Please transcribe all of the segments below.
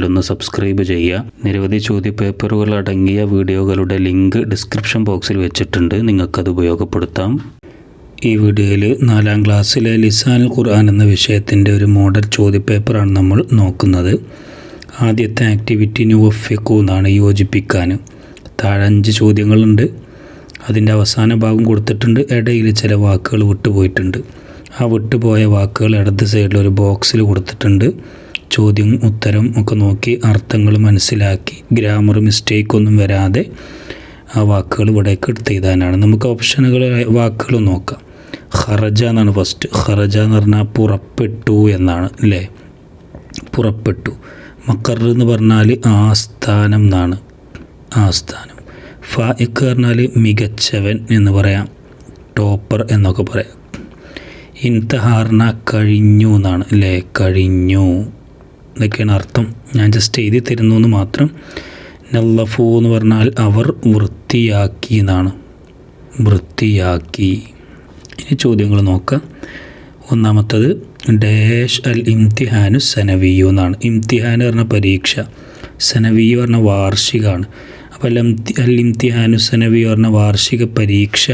ഒന്ന് സബ്സ്ക്രൈബ് ചെയ്യുക. നിരവധി ചോദ്യപേപ്പറുകൾ അടങ്ങിയ വീഡിയോകളുടെ ലിങ്ക് ഡിസ്ക്രിപ്ഷൻ ബോക്സിൽ വെച്ചിട്ടുണ്ട്. നിങ്ങൾക്കത് ഉപയോഗപ്പെടുത്താം. ഈ വീഡിയോയിൽ നാലാം ക്ലാസ്സിലെ ലിസാൻ ഖുർആൻ എന്ന വിഷയത്തിന്റെ ഒരു മോഡൽ ചോദ്യപേപ്പറാണ് നമ്മൾ നോക്കുന്നത്. ആദ്യത്തെ ആക്ടിവിറ്റി ന്യൂ ന്യൂഫിക്കു എന്നാണ് യോജിപ്പിക്കാൻ താഴെ അഞ്ച് ചോദ്യങ്ങളുണ്ട്. അതിന്റെ അവസാന ഭാഗം കൊടുത്തിട്ടുണ്ട്. ഇടയിൽ ചില വാക്കുകൾ വിട്ടുപോയിട്ടുണ്ട്. ആ വിട്ടുപോയ വാക്കുകൾ ഇടത് സൈഡിൽ ഒരു ബോക്സിൽ കൊടുത്തിട്ടുണ്ട്. ചോദ്യം ഉത്തരം ഒക്കെ നോക്കി അർത്ഥങ്ങൾ മനസ്സിലാക്കി. ഗ്രാമർ മിസ്റ്റേക്ക് ഒന്നും വരാതെ ആ വാക്കുകൾ ഇവിടേക്ക് എടുത്ത് എഴുതാനാണ് നമുക്ക് ഓപ്ഷനുകൾ വാക്കുകൾ നോക്കാം. ഹറജ എന്നാണ് ഫസ്റ്റ് ഹറജ എന്ന് പറഞ്ഞാൽ പുറപ്പെട്ടു എന്നാണ് അല്ലേ? പുറപ്പെട്ടു. മക്കർ എന്ന് പറഞ്ഞാൽ ആസ്ഥാനം എന്നാണ്. ആസ്ഥാനം. ഫായിക്ക് പറഞ്ഞാൽ മികച്ചവൻ എന്ന് പറയാം. ടോപ്പർ എന്നൊക്കെ പറയാം. ഇൻതഹാറിന കഴിഞ്ഞു എന്നാണ് അല്ലേ? കഴിഞ്ഞു. ഇതൊക്കെയാണ് അർത്ഥം. ഞാൻ ജസ്റ്റ് എഴുതി തരുന്നു എന്ന് മാത്രം. നല്ലഫു എന്ന് പറഞ്ഞാൽ അവർ വൃത്തിയാക്കി എന്നാണ്. വൃത്തിയാക്കി. ഇനി ചോദ്യങ്ങൾ നോക്കാം. ഒന്നാമത്തത് ഡാഷ് അൽ ഇംതിഹാനു സനവിയു എന്നാണ്. ഇംതിഹാൻ പറഞ്ഞ പരീക്ഷ. സനവിയു പറഞ്ഞ വാർഷികമാണ് അപ്പോൾ അൽ അൽ ഇംതിഹാനു സനവിയു പറഞ്ഞ വാർഷിക പരീക്ഷ.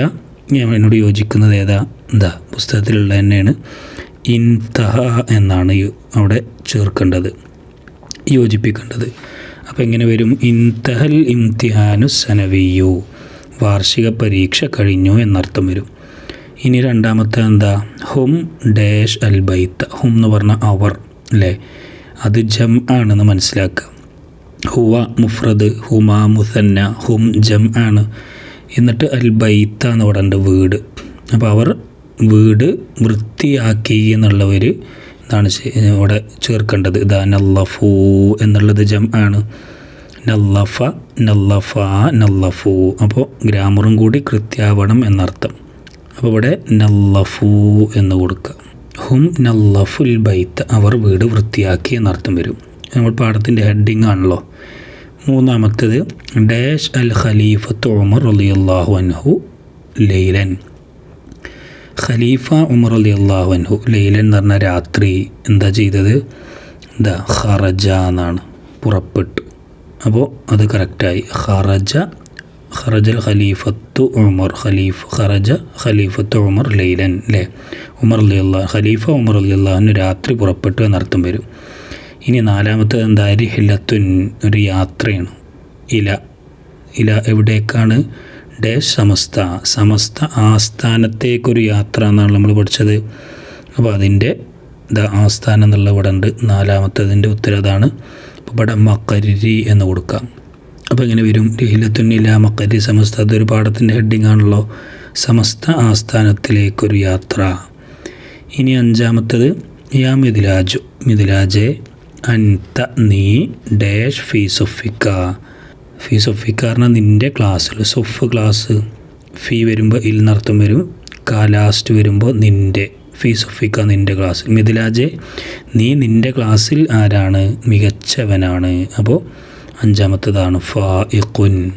ഞാൻ എന്നോട് യോജിക്കുന്നത് ഏതാ? എന്താ പുസ്തകത്തിലുള്ള തന്നെയാണ്. ഇൻതഹ എന്നാണ് അവിടെ ചേർക്കേണ്ടത് യോജിപ്പിക്കേണ്ടത്. അപ്പോൾ എങ്ങനെ വരും? ഇൻതഹൽ ഇംതിഹാനു സനവിയു വാർഷിക പരീക്ഷ കഴിഞ്ഞു എന്നർത്ഥം വരും. ഇനി രണ്ടാമത്തെ എന്താ? ഹും ഡാഷ് അൽ ബൈത്ത. ഹും എന്ന് പറഞ്ഞാൽ അവർ അല്ലേ അത് ജം ആണെന്ന് മനസ്സിലാക്കുക. ഹുവ മുഫ്രദ് ഹുമ മുസന്ന ഹും ജം ആണ്. എന്നിട്ട് അൽ ബൈത്ത എന്ന് പറയേണ്ട വീട്. അപ്പോൾ അവർ വീട് വൃത്തിയാക്കി എന്നുള്ളവർ എന്താണ് ശ- ഇവിടെ ചേർക്കേണ്ടത്. ഇതാ നല്ലഫൂ എന്നുള്ളത് ജം ആണ്. നല്ലഫ നല്ലഫ നല്ലഫൂ. അപ്പോൾ ഗ്രാമറും കൂടി കൃത്യാവണം എന്നർത്ഥം. അപ്പോൾ ഇവിടെ നല്ലഫൂ എന്ന് കൊടുക്കുക ഹും നല്ലഫുൽ ബൈത്ത്. അവർ വീട് വൃത്തിയാക്കി എന്നർത്ഥം വരും. നമ്മൾ പാഠത്തിന്റെ ഹെഡിങ് ആണല്ലോ. മൂന്നാമത്തേത് ഡാഷ് അൽ ഖലീഫത്ത് ഉമർ റളിയല്ലാഹു അൻഹു ലൈലൻ. ഖലീഫ ഉമർ റളിയല്ലാഹു അൻഹു ലൈലൻ എന്ന് പറഞ്ഞ രാത്രി എന്താ ചെയ്തത്? എന്താ ഖറജ എന്നാണ് പുറപ്പെട്ടു. അപ്പോൾ അത് കറക്റ്റായി ഖറജ ഖറജൽ ഖലീഫത്തു ഉമർ ഖലീഫ് ഖറജ ഖലീഫത്തു ഉമർ ലൈലൻ അല്ലേ ഉമർ അലി അള്ളാഹ് ഖലീഫ ഉമർ അലി അള്ളാഹുവിന് രാത്രി പുറപ്പെട്ടു എന്നർത്ഥം വരും. ഇനി നാലാമത്തേത് എന്താ? ഹില്ലത്തുൻ ഒരു യാത്രയാണ്. ഇല. ഇല എവിടേക്കാണ്? ഡാഷ് സമസ്ത സമസ്ത ആസ്ഥാനത്തേക്കൊരു യാത്ര എന്നാണ് നമ്മൾ പഠിച്ചത്. അപ്പോൾ അതിന്റെ ദ ആസ്ഥാനം എന്നുള്ള ഇവിടെ ഉണ്ട്. നാലാമത്തതിന്റെ ഉത്തരം അതാണ്. അപ്പോൾ ഇവിടെ മക്കരി എന്ന് കൊടുക്കാം. അപ്പോൾ ഇങ്ങനെ വരും. രഹിലത്തുന്നില്ല മക്കരി സമസ്ത. അതൊരു പാഠത്തിന്റെ ഹെഡിങ് ആണല്ലോ. സമസ്ത ആസ്ഥാനത്തിലേക്കൊരു യാത്ര. ഇനി അഞ്ചാമത്തത് യാ മിഥിലാജു. മിഥിലാജെ അൻത നീ ഡാഷ് ഫീ സൊഫിക്ക. ഫീ സൊഫിക്ക. പറഞ്ഞാൽ നിന്റെ ക്ലാസ്സിൽ സൊഫ് ക്ലാസ് ഫീ വരുമ്പോൾ ഇൽ നർത്തം വരും. കാ ലാസ്റ്റ് വരുമ്പോൾ നിന്റെ ഫീ സൊഫിക്ക നിന്റെ ക്ലാസ്സിൽ മിഥിലാജെ നീ നിന്റെ ക്ലാസ്സിൽ ആരാണ്? മികച്ചവനാണ്. അപ്പോൾ അഞ്ചാമത്തതാണ് ഫാ ഇഖുൻ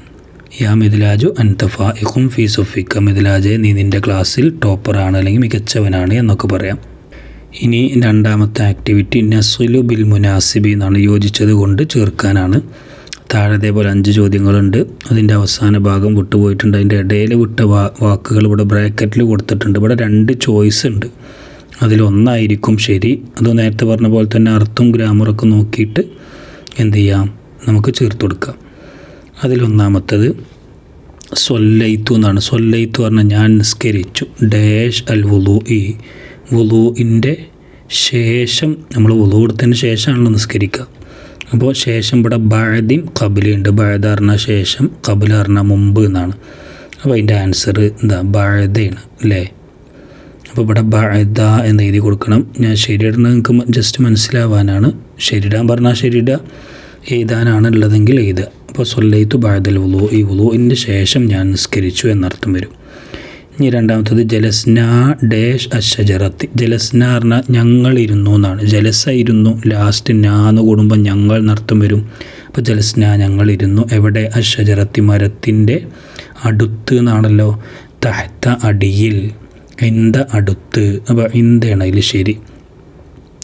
യാ മിഥിലാജു അൻത ഫാ ഇഖും ഫീ സൊഫിക്ക. മിഥിലാജെ നീ നിന്റെ ക്ലാസ്സിൽ ടോപ്പറാണ് അല്ലെങ്കിൽ മികച്ചവനാണ് എന്നൊക്കെ പറയാം. ഇനി രണ്ടാമത്തെ ആക്ടിവിറ്റി നസുലു ബിൽ മുനാസിബി എന്നാണ് യോജിച്ചത് കൊണ്ട് ചേർക്കാനാണ്. താഴെ ഇതേപോലെ അഞ്ച് ചോദ്യങ്ങളുണ്ട്. അതിന്റെ അവസാന ഭാഗം വിട്ടുപോയിട്ടുണ്ട്. അതിന്റെ ഇടയിൽ വിട്ട വാക്കുകൾ ഇവിടെ ബ്രാക്കറ്റിൽ കൊടുത്തിട്ടുണ്ട്. ഇവിടെ രണ്ട് ചോയ്സ് ഉണ്ട്. അതിലൊന്നായിരിക്കും ശരി. അത് നേരത്തെ പറഞ്ഞ പോലെ തന്നെ അർത്ഥം ഗ്രാമറൊക്കെ നോക്കിയിട്ട് എന്ത് ചെയ്യാം? നമുക്ക് ചേർത്ത് കൊടുക്കാം. അതിലൊന്നാമത്തത് സൊല്ലൈത്തു എന്നാണ്. സൊല്ലൈത്തു പറഞ്ഞാൽ ഞാൻ നിസ്കരിച്ചു. ഡാഷ് അൽ വുലു ഇ വുലുവിന്റെ ശേഷം നമ്മൾ വുലു കൊടുത്തതിന് ശേഷമാണല്ലോ നിസ്കരിക്കുക. അപ്പോൾ ശേഷം ഇവിടെ ബഴദിം കബിലുണ്ട് ബഴദ പറഞ്ഞ ശേഷം പറഞ്ഞ മുമ്പ് എന്നാണ്. അപ്പോൾ അതിന്റെ ആൻസർ എന്താ? ബഴദയാണ് അല്ലേ? അപ്പോൾ ഇവിടെ ബഴദ എന്ന് എഴുതി കൊടുക്കണം. ഞാൻ ശരിയിടണ നിങ്ങൾക്ക് ജസ്റ്റ് മനസ്സിലാവാനാണ്. ശരിയിടാൻ പറഞ്ഞാൽ ശരിയിടുക. എഴുതാനാണ് ഉള്ളതെങ്കിൽ എഴുതുക. അപ്പോൾ സൊല്ലൈത്തു ബഴദൽ ഉള്ളു ഈ വുളുവിന്റെ ശേഷം ഞാൻ നിസ്കരിച്ചു എന്നർത്ഥം വരും. ഇനി രണ്ടാമത്തത് ജലസ്ന ഡേഷ് അഷജറത്തി ജലസ്ന പറഞ്ഞാൽ ഞങ്ങൾ ഇരുന്നു എന്നാണ്. ജലസ ഇരുന്നു ലാസ്റ്റ് നാന്ന് കൂടുമ്പോൾ ഞങ്ങൾ നർത്തം വരും. അപ്പോൾ ജലസ്ന ഞങ്ങൾ ഇരുന്നു എവിടെ? അഷജറത്തി മരത്തിന്റെ അടുത്ത് എന്നാണല്ലോ. തഹത്ത അടിയിൽ ഇന്ത അടുത്ത്. അപ്പോൾ ഇന്താണ് അതിൽ ശരി.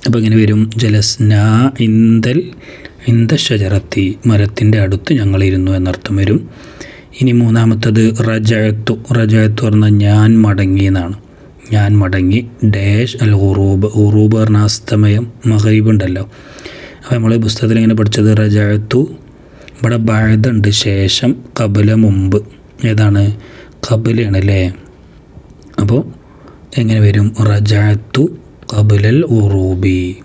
അപ്പോൾ ഇങ്ങനെ വരും. ജലസ്ന ഇന്ദൽ ഇന്ദ ഷജറത്തി മരത്തിന്റെ അടുത്ത് ഞങ്ങളിരുന്നു എന്നർത്ഥം വരും. ഇനി മൂന്നാമത്തത് റജയത്തു റജയത്തു പറഞ്ഞാൽ ഞാൻ മടങ്ങി എന്നാണ്. ഞാൻ മടങ്ങി. ഡാഷ് അൽ ഉറൂബ് ഉറൂബ് പറഞ്ഞ അസ്തമയം മഹൈബുണ്ടല്ലോ അപ്പോൾ നമ്മൾ പുസ്തകത്തിൽ ഇങ്ങനെ പഠിച്ചത് റജയത്തു ഇവിടെ ബാഴുതുണ്ട്. ശേഷം കബല മുമ്പ്. ഏതാണ്? കബലയാണ് അല്ലേ? അപ്പോൾ എങ്ങനെ വരും? റജഅത്തു കബുലൽ ഉറൂബി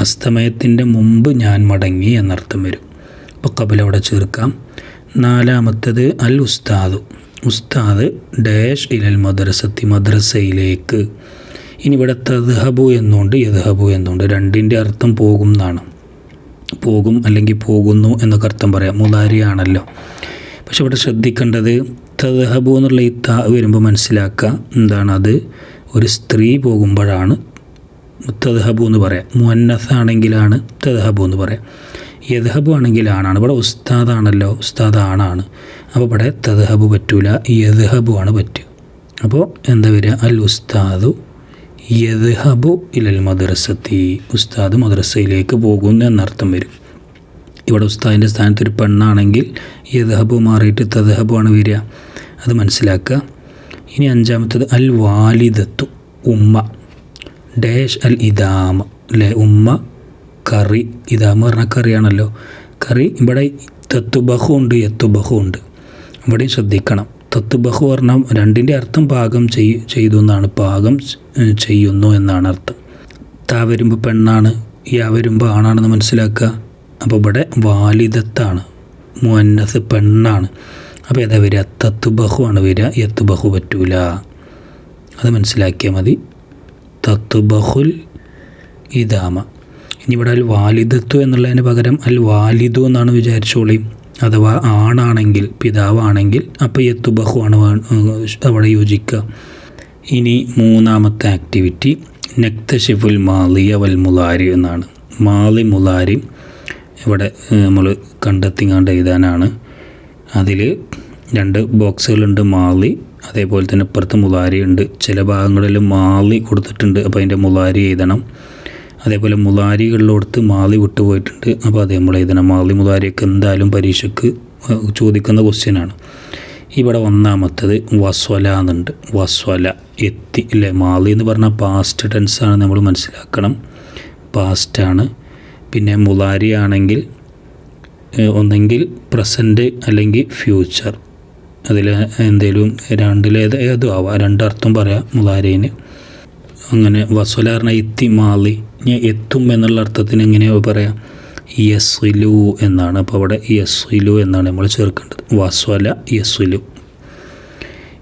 അസ്തമയത്തിന്റെ മുമ്പ് ഞാൻ മടങ്ങി എന്നർത്ഥം വരും. അപ്പോൾ കബല അവിടെ ചേർക്കാം. നാലാമത്തത് അൽ ഉസ്താദു ഉസ്താദ് ഡാഷ് ഇലൽ മദ്രസത്തി മദ്രസയിലേക്ക്. ഇനി ഇവിടെ തദ്ഹബു എന്നുണ്ട് യദ്ഹബു എന്നുണ്ട്. രണ്ടിന്റെ അർത്ഥം പോകും എന്നാണ്. പോകും അല്ലെങ്കിൽ പോകുന്നു എന്നൊക്കെ അർത്ഥം പറയാം. മുതാരിയാണല്ലോ പക്ഷെ ഇവിടെ ശ്രദ്ധിക്കേണ്ടത് തദ്ഹബു എന്നുള്ള ഈ ത വരുമ്പോൾ മനസ്സിലാക്കുക എന്താണ് അത്. ഒരു സ്ത്രീ പോകുമ്പോഴാണ് തദ്ഹബു എന്ന് പറയാം. മുന്നസ് ആണെങ്കിലാണ് തദ്ഹബു എന്ന് പറയാം. യദ്ഹബു ആണെങ്കിൽ ആണാണ്. ഇവിടെ ഉസ്താദാണല്ലോ ഉസ്താദ് ആണാണ് അപ്പോൾ ഇവിടെ തദ്ഹബു പറ്റൂല യദ്ഹബു ആണ് പറ്റുക അപ്പോൾ എന്താ വരിക? അൽ ഉസ്താദു യദ്ഹബു ഇലൽ മദ്രസത്തി. ഉസ്താദ് മദ്രസയിലേക്ക് പോകുന്നു എന്നർത്ഥം വരും. ഇവിടെ ഉസ്താദിന്റെ സ്ഥാനത്ത് ഒരു പെണ്ണാണെങ്കിൽ യദ്ഹബു മാറിയിട്ട് തദ്ഹബു ആണ് വരിക. അത് മനസ്സിലാക്കുക. ഇനി അഞ്ചാമത്തത് അൽ വാലിദത്തു ഉമ്മ. ഡാഷ് അൽ ഇദാമ. അല്ലേ ഉമ്മ കറി ഇതാന്ന് പറഞ്ഞാൽ കറിയാണല്ലോ. കറി ഇവിടെ തത്തുബഹു ഉണ്ട് യത്തുബഹു ഉണ്ട്. ഇവിടെയും ശ്രദ്ധിക്കണം. തത്തുബഹു പറഞ്ഞാൽ രണ്ടിന്റെ അർത്ഥം പാകം ചെയ് ചെയ്തു എന്നാണ്. പാകം ചെയ്യുന്നു എന്നാണ് അർത്ഥം. താ വരുമ്പോൾ പെണ്ണാണ് യാ വരുമ്പോൾ ആണാണെന്ന് മനസ്സിലാക്കുക. അപ്പോൾ ഇവിടെ വാലിദത്താണ്. മുന്നസ് പെണ്ണാണ്. അപ്പോൾ ഏതാ വരിക? തത്തുബഹു ആണ് വരിക. യത്തുബഹു പറ്റൂല. അത് മനസ്സിലാക്കിയാൽ മതി. തത്തുബഹുൽ ഇദാമ. ഇനി ഇവിടെ അൽ വാലിദത്തു എന്നുള്ളതിന് പകരം അൽ വാലിദു എന്നാണ് വിചാരിച്ചോളി. അഥവാ ആണാണെങ്കിൽ പിതാവാണെങ്കിൽ അപ്പോൾ എത്തു ബഹുവാണ് അവിടെ യോജിക്കുക ഇനി മൂന്നാമത്തെ ആക്ടിവിറ്റി നക്തഷിഫുൽ മാലിയ വൽ മുലാരി എന്നാണ്. മാലി മുലാരി ഇവിടെ നമ്മൾ കണ്ടെത്തിങ്ങാണ്ട് എഴുതാനാണ്. അതിൽ രണ്ട് ബോക്സുകളുണ്ട് മാലി അതേപോലെ തന്നെ ഇപ്പുറത്ത് മുലാരി ഉണ്ട്. ചില ഭാഗങ്ങളിൽ മാലി കൊടുത്തിട്ടുണ്ട് അപ്പോൾ അതിന്റെ മുലാരി എഴുതണം. അതേപോലെ മുതാരികളിലോടത്ത് മാളി വിട്ടുപോയിട്ടുണ്ട്. അപ്പോൾ അത് നമ്മൾ എഴുതണം മാലി മുതാരിയൊക്കെ എന്തായാലും പരീക്ഷയ്ക്ക് ചോദിക്കുന്ന ക്വസ്റ്റ്യനാണ് ഇവിടെ ഒന്നാമത്തത് വസ്വല എന്നുണ്ട്. വസ്വല എത്തി അല്ലേ മാലി എന്ന് പറഞ്ഞാൽ പാസ്റ്റ് ടെൻസാണ് നമ്മൾ മനസ്സിലാക്കണം. പാസ്റ്റാണ് പിന്നെ മുതാരി ആണെങ്കിൽ ഒന്നെങ്കിൽ പ്രസന്റ് അല്ലെങ്കിൽ ഫ്യൂച്ചർ അതിൽ എന്തെങ്കിലും രണ്ടിലേത് ഏതും ആവാം. രണ്ടർത്ഥം പറയാം മുതാരീന് അങ്ങനെ പറഞ്ഞാൽ ഇത്തി ഇനി എത്തും എന്നുള്ള അർത്ഥത്തിന് എങ്ങനെയാണ് പറയാം? യസ്ലു എന്നാണ്. അപ്പോൾ അവിടെ യസ്ലു എന്നാണ് നമ്മൾ ചേർക്കേണ്ടത്. വസ്വല യസ്ലു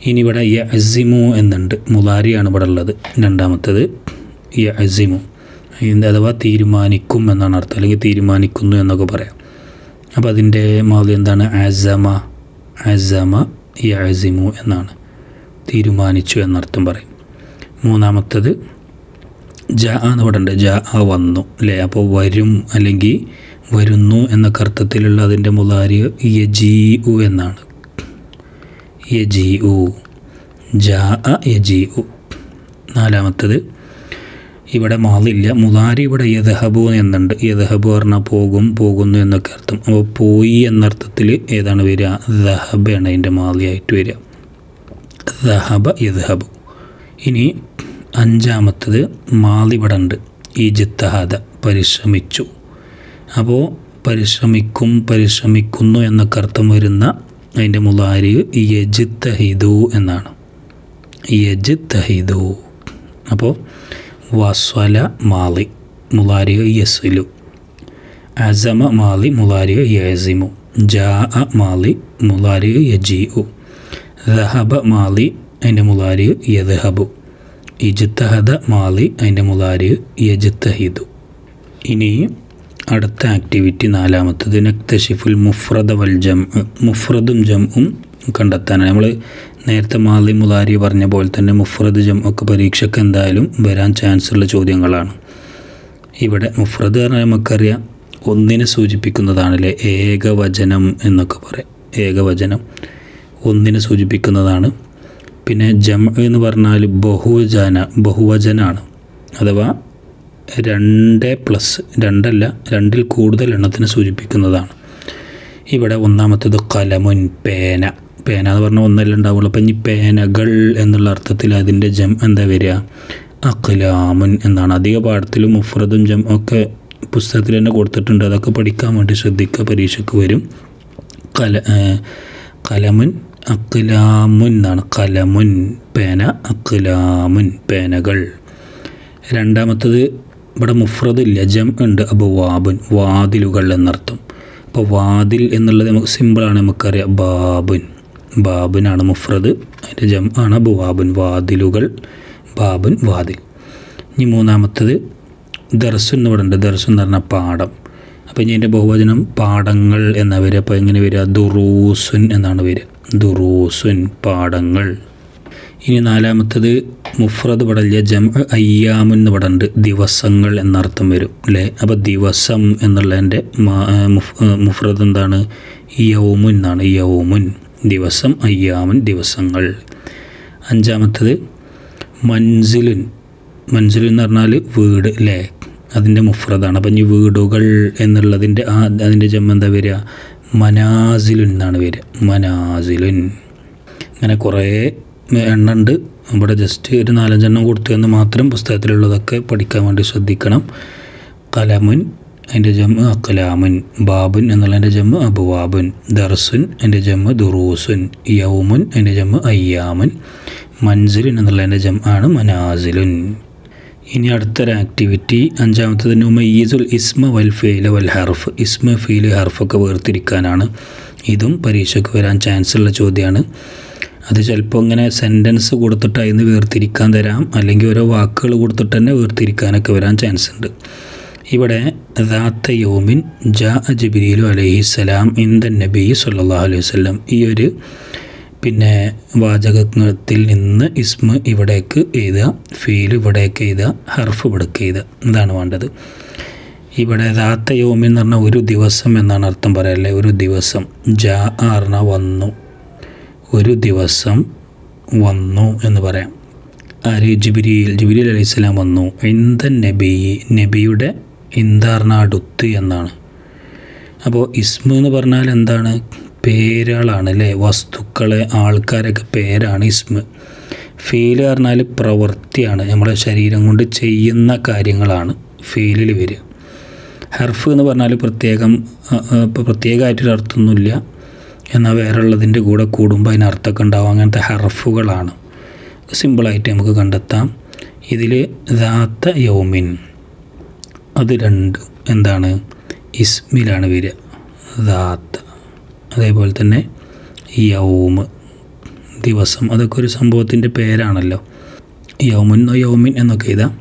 ഇനി ഇവിടെ യസിമു എന്നുണ്ട്. മുലാരിയാണ് ഇവിടെ ഉള്ളത്. രണ്ടാമത്തേത് യസിമു അഥവാ തീരുമാനിക്കും എന്നാണ് അർത്ഥം. അല്ലെങ്കിൽ തീരുമാനിക്കുന്നു എന്നൊക്കെ പറയാം. അപ്പോൾ അതിന്റെ മാതി എന്താണ്? അസമ അസമ യസിമു എന്നാണ്. തീരുമാനിച്ചു എന്നർത്ഥം പറയും. മൂന്നാമത്തത് ജ എന്ന് പറഞ്ഞിട്ട് ജ ആ വന്നു അല്ലേ? അപ്പോൾ വരും അല്ലെങ്കിൽ വരുന്നു എന്നൊക്കെ അർത്ഥത്തിലുള്ള അതിന്റെ മുതാരി യജീ ഉ എന്നാണ്. യജീ ഉ ജ അ ഉ നാലാമത്തത് ഇവിടെ മാതില്ല. മുതാരി ഇവിടെ യഥഹബു എന്നുണ്ട്. യഥഹബു പറഞ്ഞാൽ പോകും പോകുന്നു എന്നൊക്കെ അർത്ഥം. അപ്പോൾ പോയി എന്നർത്ഥത്തിൽ ഏതാണ് വരിക? ദഹബാണ് അതിന്റെ മാലിയായിട്ട് വരിക. ദഹബ യദ്ഹബു. ഇനി അഞ്ചാമത്തത് മാതിപടണ്ട് ഈ ജിത്തഹാദ പരിശ്രമിച്ചു. അപ്പോൾ പരിശ്രമിക്കും പരിശ്രമിക്കുന്നു എന്നൊക്കെ അർത്ഥം വരുന്ന അതിന്റെ മുലാരി യജിത്തഹിദു എന്നാണ്. യജിത്തഹിദു അപ്പോൾ വസ്വല മാളി മുലാരി യസ്ലു അസമ മാളി മുലാരി യസിമു. ജാ മാലി മുതാരിയ യജിഉ. ദഹബ മാളി അതിന്റെ മുലാരി യദ്ഹബു. ഇജിത്തഹദ മാലി അതിന്റെ മുതാരി യജിത്തഹിദു ഇനി അടുത്ത ആക്ടിവിറ്റി നാലാമത്തത് നക്തഷിഫുൽ മുഫ്രദ വൽ ജം മുഫ്രദും ജംഉം കണ്ടെത്താനാണ്. നമ്മൾ നേരത്തെ മാലി മുതാരി പറഞ്ഞ പോലെ തന്നെ മുഫ്രദ് ജം ഒക്കെ പരീക്ഷയ്ക്ക് എന്തായാലും വരാൻ ചാൻസ് ഉള്ള ചോദ്യങ്ങളാണ്. ഇവിടെ മുഫ്രദ് പറഞ്ഞാൽ നമുക്കറിയാം ഒന്നിനെ സൂചിപ്പിക്കുന്നതാണല്ലേ ഏകവചനം എന്നൊക്കെ പറയാം. ഏകവചനം ഒന്നിനെ സൂചിപ്പിക്കുന്നതാണ് പിന്നെ ജം എന്ന് പറഞ്ഞാൽ ബഹുവചന ബഹുവചനാണ്. അഥവാ രണ്ട് പ്ലസ് രണ്ടല്ല രണ്ടിൽ കൂടുതൽ എണ്ണത്തിന് സൂചിപ്പിക്കുന്നതാണ്. ഇവിടെ ഒന്നാമത്തേത് കലമുൻ പേന. പേന എന്ന് പറഞ്ഞാൽ ഒന്നല്ല ഉണ്ടാവുള്ളൂ. അപ്പം ഇനി പേനകൾ എന്നുള്ള അർത്ഥത്തിൽ അതിന്റെ ജം എന്താ വരിക? അഖിലാമുൻ എന്നാണ്. അധിക പാഠത്തിലും മുഫ്രദും ജം ഒക്കെ പുസ്തകത്തിൽ തന്നെ കൊടുത്തിട്ടുണ്ട്. അതൊക്കെ പഠിക്കാൻ വേണ്ടി ശ്രദ്ധിക്കുക പരീക്ഷയ്ക്ക് വരും. കല കലമുൻ അഖലാമുൻ എന്നാണ്. കലമുൻ പേന അഖലാമുൻ പേനകൾ. രണ്ടാമത്തത് ഇവിടെ മുഫ്രദ് ഇല്ല ജം ഉണ്ട് അപ്പോൾ വാബുൻ വാതിലുകൾ എന്നർത്ഥം. അപ്പോൾ വാതിൽ എന്നുള്ളത് നമുക്ക് സിമ്പിളാണ് നമുക്കറിയാം. ബാബുൻ. ബാബുനാണ് മുഫ്രദ് അതിന്റെ ജം ആണ് അബു വാബുൻ. വാതിലുകൾ ബാബുൻ വാതിൽ. ഇനി മൂന്നാമത്തത് ദർസുൻ എന്ന് പറയുന്നുണ്ട് ദർസുൻ എന്ന് പറഞ്ഞാൽ പാഠം. അപ്പോൾ ഇനി എന്റെ ബഹുവചനം പാഠങ്ങൾ എന്ന വരിക അപ്പോൾ എങ്ങനെ വരിക? ദുറൂസുൻ എന്നാണ് വരിക ദുറൂസുൻ പാഠങ്ങൾ. ഇനി നാലാമത്തത് മുഫ്രദ് പടല്ല ജം അയ്യാമുൻ എന്ന് പടണ്ട്. ദിവസങ്ങൾ എന്നർത്ഥം വരും അല്ലേ അപ്പോൾ ദിവസം എന്നുള്ളതിന്റെ മുഫ്രദ് എന്താണ്? യൗമുൻ എന്നാണ്. യൗമുൻ. ദിവസം അയ്യാമുൻ ദിവസങ്ങൾ. അഞ്ചാമത്തത് മൻസിലുൻ. മൻസിലുൻ എന്ന് പറഞ്ഞാൽ വീട് അല്ലേ അതിന്റെ മുഫ്രദാണ്. അപ്പം ഇനി വീടുകൾ എന്നുള്ളതിന്റെ ആ അതിന്റെ ജമ്മ എന്താ വരിക? മനാസിലുൻ എന്നാണ് വരിക മനാസിലുൻ. അങ്ങനെ കുറേ എണ്ണ ഉണ്ട്. ഇവിടെ ജസ്റ്റ് ഒരു നാലഞ്ചെണ്ണം കൊടുത്തു എന്ന് മാത്രം പുസ്തകത്തിലുള്ളതൊക്കെ പഠിക്കാൻ വേണ്ടി ശ്രദ്ധിക്കണം. കലമുൻ അതിന്റെ ജമ്മ് അക്കലാമുൻ ബാബുൻ എന്നുള്ളതിന്റെ ജമ്മ് അബുവാബുൻ. ദർസുൻ എന്റെ ജമ്മ് ദുറൂസുൻ. യൗമുൻ എന്റെ ജമ്മ് അയ്യാമുൻ. മൻസിലുൻ എന്നുള്ളതിന്റെ ജം ആണ് മനാസിലുൻ. ഇനി അടുത്തൊരു ആക്ടിവിറ്റി അഞ്ചാമത്തത് നുമയ്യീസുൽ ഇസ്മ വൽ ഫെയിൽ വൽ ഹർഫ്. ഇസ്മ ഫെയിൽ ഹർഫൊക്കെ വേർതിരിക്കാനാണ്. ഇതും പരീക്ഷയ്ക്ക് വരാൻ ചാൻസ് ഉള്ള ചോദ്യമാണ് അത് ചിലപ്പോൾ ഇങ്ങനെ സെന്റൻസ് കൊടുത്തിട്ട് അതിന് വേർതിരിക്കാൻ തരാം. അല്ലെങ്കിൽ ഓരോ വാക്കുകൾ കൊടുത്തിട്ട് തന്നെ വേർതിരിക്കാനൊക്കെ വരാൻ ചാൻസ് ഉണ്ട്. ഇവിടെ ദാത്ത യോമിൻ ജാ ജിബിരിലു അലൈഹിസ്സലാം ഇന്ദൻ നബി സല്ലാ അലൈഹി വല്ലം ഈ ഒരു പിന്നെ വാചകത്തിൽ നിന്ന് ഇസ്മ ഇവിടേക്ക് എഴുതുക ഫീൽ ഇവിടേക്ക് എഴുതുക ഹർഫ് ഇവിടേക്ക് എഴുതുക ഇതാണ് വേണ്ടത്. ഇവിടെ ദാത്ത യോമി എന്ന് പറഞ്ഞാൽ ഒരു ദിവസം എന്നാണ് അർത്ഥം പറയല്ലേ ഒരു ദിവസം. ജാ പറഞ്ഞാൽ വന്നു. ഒരു ദിവസം വന്നു എന്ന് പറയാം. ആര്? ജിബിരിയിൽ ജിബിരിൽ അലൈഹി സ്വലാം വന്നു. ഇന്ദൻ നബി നബിയുടെ ഇന്താർണ അടുത്ത് എന്നാണ്. അപ്പോൾ ഇസ്മു എന്ന് പറഞ്ഞാൽ എന്താണ്? പേരുകളാണ് അല്ലേ വസ്തുക്കളെ ആൾക്കാരൊക്കെ പേരാണ് ഇസ്മ. ഫീൽ പറഞ്ഞാൽ പ്രവൃത്തിയാണ്. നമ്മുടെ ശരീരം കൊണ്ട് ചെയ്യുന്ന കാര്യങ്ങളാണ് ഫീലിൽ വരിക. ഹർഫ് എന്ന് പറഞ്ഞാൽ പ്രത്യേകം ഇപ്പോൾ പ്രത്യേകമായിട്ടൊരു അർത്ഥമൊന്നുമില്ല. എന്നാൽ വേറെ ഉള്ളതിന്റെ കൂടെ കൂടുമ്പോൾ അതിന് അർത്ഥമൊക്കെ ഉണ്ടാവും. അങ്ങനത്തെ ഹർഫുകളാണ്. സിമ്പിളായിട്ട് നമുക്ക് കണ്ടെത്താം. ഇതിൽ ദാത്ത യൗമിൻ. അത് രണ്ട് എന്താണ്? ഇസ്മിലാണ് വരിക. ദാത്ത. അതേപോലെ തന്നെ യൗമ് ദിവസം അതൊക്കെ ഒരു സംഭവത്തിന്റെ പേരാണല്ലോ. യൗമുൻ യൗമിൻ എന്നൊക്കെ ഇതാ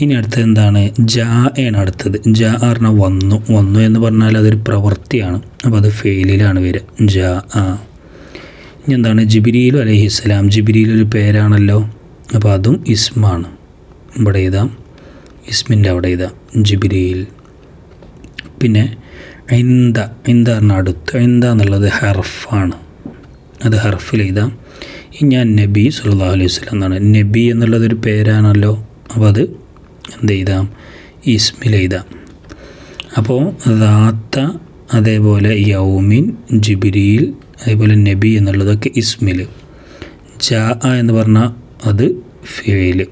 ഇനി അടുത്തത് എന്താണ്? ജാ ആണ് അടുത്തത്. ജാ പറഞ്ഞാൽ വന്നു. വന്നു എന്ന് പറഞ്ഞാൽ അതൊരു പ്രവൃത്തിയാണ്. അപ്പോൾ അത് ഫെയിലിലാണ് വരിക. ജാ ആ. ഇനി എന്താണ്? ജിബിരിയിലു അലഹിസ്സലാം ജിബിരിയിൽ ഒരു പേരാണല്ലോ. അപ്പോൾ അതും ഇസ്മാണ്. ഇവിടെ ഇതാ ഇസ്മിന്റെ അവിടെ ഇതാ ജിബിരിയിൽ പിന്നെ ഇന്ത ഐന്ത പറഞ്ഞാൽ അടുത്ത് ഇന്ത എന്നുള്ളത് ഹർഫാണ്. അത് ഹർഫിൽ എഴുതാം. ഞാൻ നബി സല്ലാ അലൈഹി സ്വലം എന്നാണ്. നബി എന്നുള്ളതൊരു പേരാണല്ലോ. അപ്പോൾ അത് എന്ത് ചെയ്താം ഇസ്മിൽ എഴുതാം. അപ്പോൾ ദാത്ത അതേപോലെ യൗമിൻ ജിബിരിയിൽ അതേപോലെ നബി എന്നുള്ളതൊക്കെ ഇസ്മിൽ. ജാ എന്ന് പറഞ്ഞാൽ അത് ഫെയിൽ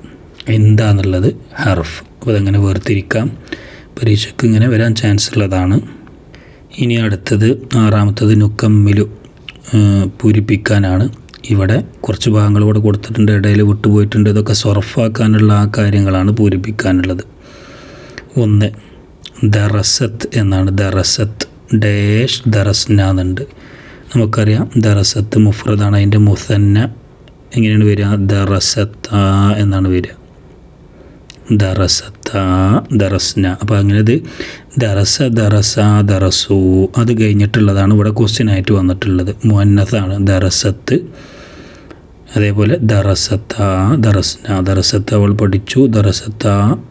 എന്താ എന്നുള്ളത് ഹർഫ്. അപ്പോൾ അതങ്ങനെ വേർതിരിക്കാം. പരീക്ഷയ്ക്ക് ഇങ്ങനെ വരാൻ ചാൻസ് ഉള്ളതാണ്. ഇനി അടുത്തത് ആറാമത്തത് നുക്കമ്മിലു പൂരിപ്പിക്കാനാണ്. ഇവിടെ കുറച്ച് ഭാഗങ്ങൾ ഇവിടെ കൊടുത്തിട്ടുണ്ട് ഇടയിൽ വിട്ടുപോയിട്ടുണ്ട്. ഇതൊക്കെ സൊറഫാക്കാനുള്ള ആ കാര്യങ്ങളാണ് പൂരിപ്പിക്കാനുള്ളത്. ഒന്ന് ദറസത്ത് എന്നാണ്. ദറസത്ത് ഡേഷ് ദറസ്ന എന്നുണ്ട്. നമുക്കറിയാം ദറസത്ത് മുഫ്രദാണ്. അതിന്റെ മുസന്ന എങ്ങനെയാണ് വരിക? ദറസത്ത എന്നാണ് വരിക. ദറസത്ത. ദറസ്ന. അപ്പോൾ അങ്ങനെ ദറസ ദറസ ദറസു. അത് കഴിഞ്ഞിട്ടുള്ളതാണ് ഇവിടെ ക്വസ്റ്റ്യൻ ആയിട്ട് വന്നിട്ടുള്ളത്. മുന്നത്താണ് ദറസത്ത്. അതേപോലെ ദറസത്ത ദറസ്ന. ദറസത്ത് അവൾ പഠിച്ചു. ദറസത്ത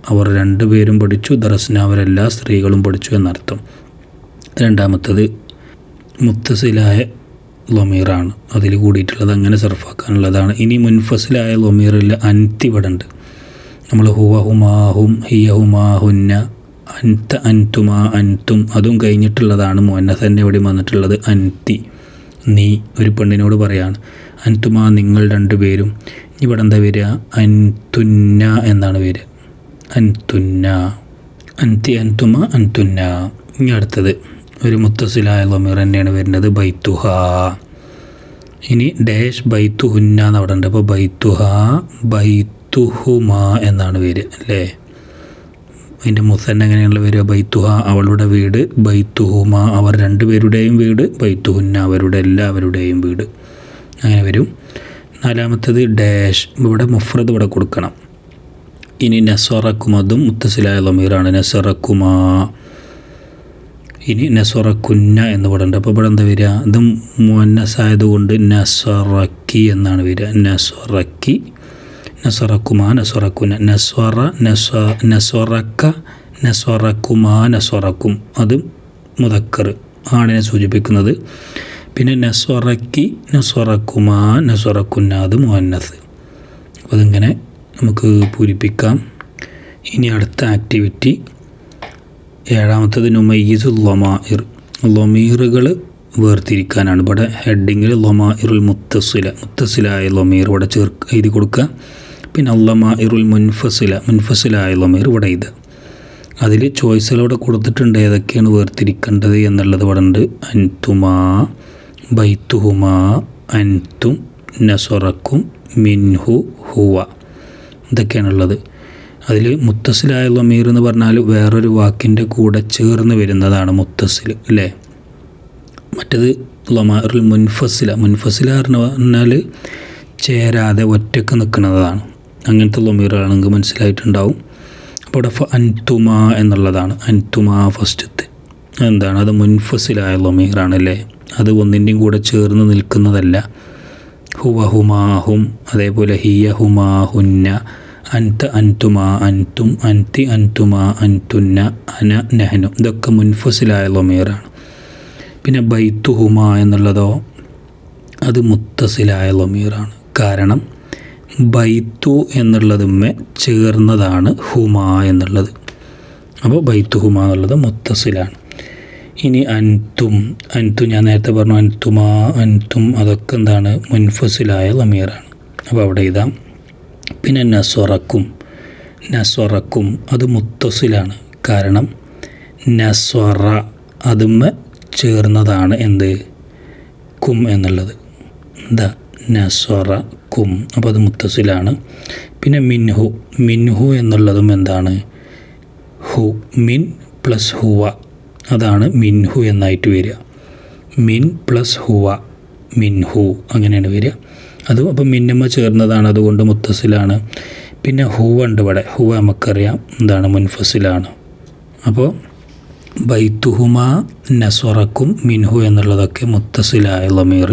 അവർ രണ്ടുപേരും പഠിച്ചു. ദറസ്ന അവരെല്ലാ സ്ത്രീകളും പഠിച്ചു എന്നർത്ഥം. രണ്ടാമത്തത് മുത്തസിലായ ലൊമീറാണ്. അതിൽ കൂടിയിട്ടുള്ളത് അങ്ങനെ സർഫാക്കാനുള്ളതാണ് ഇനി മുൻഫസിലായ ലൊമീറിൽ അൻതി ഇവിടെ ഉണ്ട് നമ്മൾ ഹുവ ഹുമാഹും ഹിയ ഹുമാഹുന്ന അൻത അൻതുമാ അൻതും അതും കഴിഞ്ഞിട്ടുള്ളതാണ് മുന്നസന്നെ ഇവിടെ വന്നിട്ടുള്ളത് അൻതി. നീ ഒരു പെണ്ണിനോട് പറയാണ് അൻതുമാ നിങ്ങൾ രണ്ടുപേരും ഇവിടെ എന്താ വരിക? അൻതുന്ന എന്നാണ് വരിക അൻതുന്ന. അൻതി അൻതുമ അൻതുന്ന. ഇനി അടുത്തത് ഒരു മുത്തസിലായ ലൊമീർ തന്നെയാണ് വരുന്നത് ബൈത്തുഹ. ഇനി ഡാഷ് ബൈത്തുഹുന്ന എന്ന് അവിടെ ഉണ്ട്. അപ്പോൾ ബൈത്തുഹ ബൈത്തുഹുമ എന്നാണ് പേര് അല്ലേ? അതിന്റെ മുസന്ന എങ്ങനെയുള്ള പേര്? ബൈത്തുഹ അവളുടെ വീട്. ബൈത്തുഹുമ അവർ രണ്ടുപേരുടെയും വീട്. ബൈത്തുഹുന്ന അവരുടെ എല്ലാവരുടെയും വീട്. അങ്ങനെ വരും. നാലാമത്തത് ഡാഷ്. ഇവിടെ മുഫ്രദ് ഇവിടെ കൊടുക്കണം. ഇനി നസ്വറക്കുമതും മുത്തസിലായ ലമീറാണ് നസ്വറക്കുമാ. ഇനി നസ്വറക്കുന്ന എന്ന് പറയുന്നുണ്ട് അപ്പോൾ ഇവിടെ എന്താ വരിക? ഇത് മുന്നസായതുകൊണ്ട് നസ്വറക്കി എന്നാണ് വരിക. നസറക്കി നസറക്കുമാ നസറക്കുന നസ്വറ നസ നസറക്ക നസറക്കുമാ നസറക്കും അത് മുതക്കർ ആണിനെ സൂചിപ്പിക്കുന്നത്. പിന്നെ നസ്വറക്കി നസ്വറക്കുമാ നസ്വറക്കുന്ന അത് മുഹന്നസ് അപ്പോൾ അതിങ്ങനെ നമുക്ക് പൂരിപ്പിക്കാം. ഇനി അടുത്ത ആക്ടിവിറ്റി ഏഴാമത്തത് നുമയ്യസ് ലൊമാഇർ ലൊമീറുകൾ വേർതിരിക്കാനാണ്. ഇവിടെ ഹെഡിങ്ങിൽ ലൊമാഇറുൽ മുത്തസില. മുത്തസിലായ ലൊമീർ ഇവിടെ ചേർ എഴുതി കൊടുക്കുക. പിന്നെ അല്ലമാഇറുൽ മുൻഫസില മുൻഫസിലായ ലമീർ ഇവിടെ ഇത്. അതിൽ ചോയ്സിലൂടെ കൊടുത്തിട്ടുണ്ട് ഏതൊക്കെയാണ് വേർതിരിക്കേണ്ടത് എന്നുള്ളത് ഇവിടെ ഉണ്ട്. അൻതുമാ ബൈത്തുഹുമാ അൻതും നസൊറക്കും മിൻഹു ഹുവ. ഇതൊക്കെയാണുള്ളത്. അതിൽ മുത്തസിലായ ലമീർ എന്ന് പറഞ്ഞാൽ വേറൊരു വാക്കിന്റെ കൂടെ ചേർന്ന് വരുന്നതാണ് മുത്തസിൽ അല്ലേ? മറ്റത് ലൊമാറിൽ മുൻഫസില. മുൻഫസില പറഞ്ഞാൽ ചേരാതെ ഒറ്റയ്ക്ക് നിൽക്കുന്നതാണ്. അങ്ങനത്തെ ലൊമീറുകളാണെങ്കിൽ മനസ്സിലായിട്ടുണ്ടാവും. അപ്പോൾ ഇവിടെ അൻതുമ എന്നുള്ളതാണ്. അൻതുമ ഫസ്റ്റത്തെ. എന്താണ്? അത് മുൻഫസിലായ ലൊമീറാണ് അല്ലേ അത് ഒന്നിന്റെയും കൂടെ ചേർന്ന് നിൽക്കുന്നതല്ല. ഹുവ ഹുമാഹും അതേപോലെ ഹിയ ഹുമാഹുന്ന അൻത അൻതുമ അൻതും അൻതി അൻതുമ അൻതുന്ന അന നഹനു. ഇതൊക്കെ മുൻഫസിലായ ലൊമീറാണ്. പിന്നെ ബൈത്തുഹുമ എന്നുള്ളതോ അത് മുത്തസിലായ ലൊമീറാണ്. കാരണം ബൈത്തു എന്നുള്ളതുമ്മെ ചേർന്നതാണ് ഹുമ എന്നുള്ളത്. അപ്പോൾ ബൈത്തു ഹുമ എന്നുള്ളത് മുത്തസിലാണ്. ഇനി അൻതും അൻതു ഞാൻ നേരത്തെ പറഞ്ഞു അൻതുമാ അൻതും അതൊക്കെ എന്താണ്? മുൻഫസിലായ ലമീറാണ്. അപ്പോൾ അവിടെ ഇതാം. പിന്നെ നസ്വറക്കും നസ്വറക്കും അത് മുത്തസിലാണ്. കാരണം നസ്വറ അതുമ്മ ചേർന്നതാണ് എന്ത്? കും എന്നുള്ളത്. എന്താ നസ്വറ കും അപ്പോൾ അത് മുത്തസിലാണ്. പിന്നെ മിൻഹു മിൻഹു എന്നുള്ളതും എന്താണ്? ഹു മിൻ പ്ലസ് ഹുവ അതാണ് മിൻഹു എന്നായിട്ട് വരിക. മിൻ പ്ലസ് ഹുവ മിൻഹു അങ്ങനെയാണ് വരിക. അതും അപ്പോൾ മിന്നമ്മ ചേർന്നതാണ് അതുകൊണ്ട് മുത്തസിലാണ്. പിന്നെ ഹുവ ഉണ്ട് ഇവിടെ ഹുവ നമുക്കറിയാം എന്താണ് മുൻഫസിലാണ്. അപ്പോൾ ബൈത്തുഹുമ നസ്വറക്കും മിൻഹു എന്നുള്ളതൊക്കെ മുത്തസിലായ ലമീർ.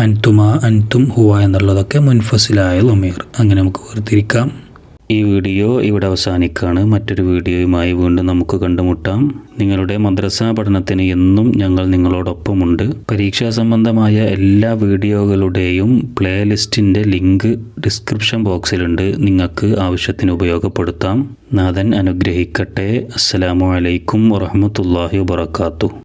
അൻതുമ അൻതും ഹുവ എന്നുള്ളതൊക്കെ മുൻഫസിലായ ലൊമീർ. അങ്ങനെ നമുക്ക് വേർതിരിക്കാം. ഈ വീഡിയോ ഇവിടെ അവസാനിക്കുകയാണ് മറ്റൊരു വീഡിയോയുമായി വീണ്ടും നമുക്ക് കണ്ടുമുട്ടാം. നിങ്ങളുടെ മദ്രസ പഠനത്തിന് എന്നും ഞങ്ങൾ നിങ്ങളോടൊപ്പമുണ്ട്. പരീക്ഷാ സംബന്ധമായ എല്ലാ വീഡിയോകളുടെയും പ്ലേലിസ്റ്റിന്റെ ലിങ്ക് ഡിസ്ക്രിപ്ഷൻ ബോക്സിലുണ്ട്. നിങ്ങൾക്ക് ആവശ്യത്തിന് ഉപയോഗപ്പെടുത്താം. നാഥൻ അനുഗ്രഹിക്കട്ടെ. അസ്സലാമു അലൈക്കും വറഹമത്തല്ലാഹി വാത്തു